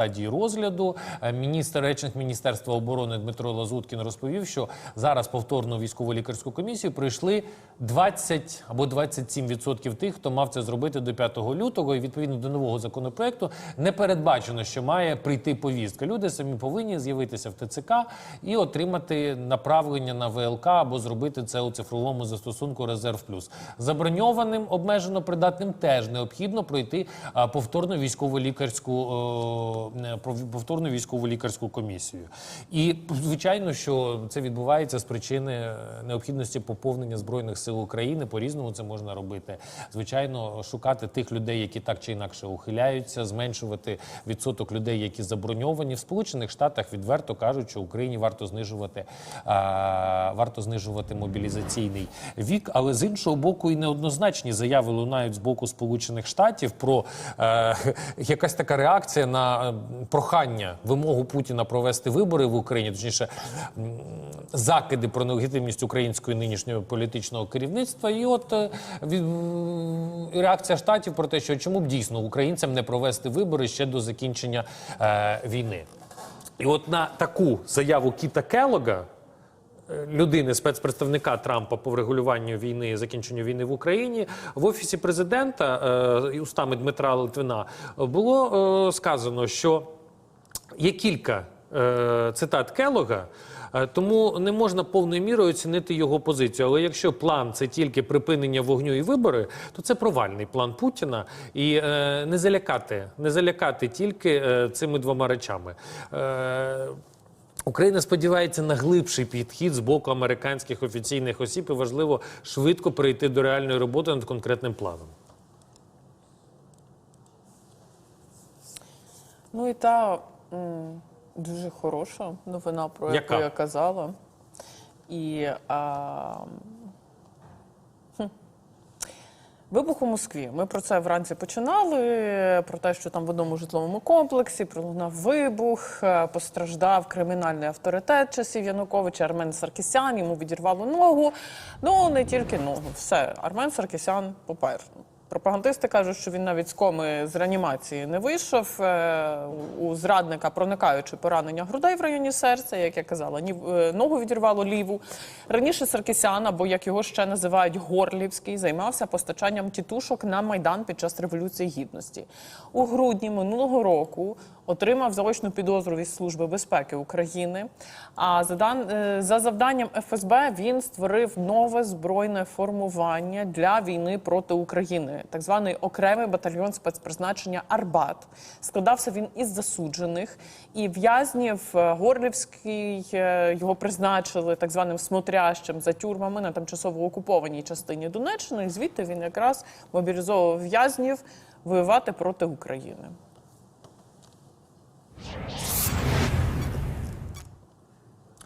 стадії розгляду. Е, Міністр речник Міністерства оборони Дмитро Лазуткін розповів, що зараз повторну військово-лікарську комісію пройшли 20 або 27% тих, хто мав це зробити до 5 лютого. І відповідно до нового законопроекту не передбачено, що має прийти повістка. Люди самі повинні з'явитися в ТЦК і отримати направлення на ВЛК або зробити це у цифровому застосунку Резерв Плюс. Заброньованим обмежено придатним теж необхідно пройти повторну військово-лікарську е, про- повторну військово-лікарську комісію. І звичайно, що це відбувається з причини е, необхідності поповнення збройних сил України. По різному це можна робити. Звичайно, шукати тих людей, які так чи інакше ухиляються, зменшувати відсоток людей, які заброньовані в Сполучених Штатах. Відверто кажуть, що Україні варто знижувати а, варто знижувати мобілізаційний вік, але з іншого боку, і неоднозначні заяви лунають з боку Сполучених Штатів про е, якась така реакція на е, прохання вимогу Путіна провести вибори в Україні, точніше закиди про нелегітимність української нинішнього політичного керівництва. І от е, від, реакція штатів про те, що чому б дійсно українцям не провести вибори ще до закінчення е, війни. І от на таку заяву Кіта Келога, людини, спецпредставника Трампа по врегулюванню війни закінченню війни в Україні, в офісі президента е, устами Дмитра Литвина було е, сказано, що є кілька е, цитат Келога. Тому не можна повною мірою оцінити його позицію. Але якщо план це тільки припинення вогню і вибори, то це провальний план Путіна. І е, не залякати, не залякати тільки е, цими двома речами. Е, Україна сподівається на глибший підхід з боку американських офіційних осіб, і важливо швидко перейти до реальної роботи над конкретним планом. Ну і та м, дуже хороша новина, про Яка? яку я казала. І а. Вибух у Москві. Ми про це вранці починали. Про те, що там в одному житловому комплексі пролунав вибух, е, постраждав кримінальний авторитет часів Януковича, Армен Саркісян, йому відірвало ногу. Ну не тільки ногу, все. Армен Саркісян попер. Пропагандисти кажуть, що він навіть з коми з реанімації не вийшов. Е, У зрадника проникаючи поранення грудей в районі серця, як я казала, е, ногу відірвало ліву. Раніше Саркісян, або як його ще називають Горлівський, займався постачанням тітушок на майдан під час революції гідності. У грудні минулого року отримав заочну підозру від Служби безпеки України. А за, дан... е, за завданням ФСБ він створив нове збройне формування для війни проти України, так званий окремий батальйон спецпризначення Арбат. Складався він із засуджених і в'язнів е, Горлівський е, його призначили так званим смотрящим за тюрмами на тимчасово окупованій частині Донеччини. І звідти він якраз мобілізовував в'язнів воювати проти України.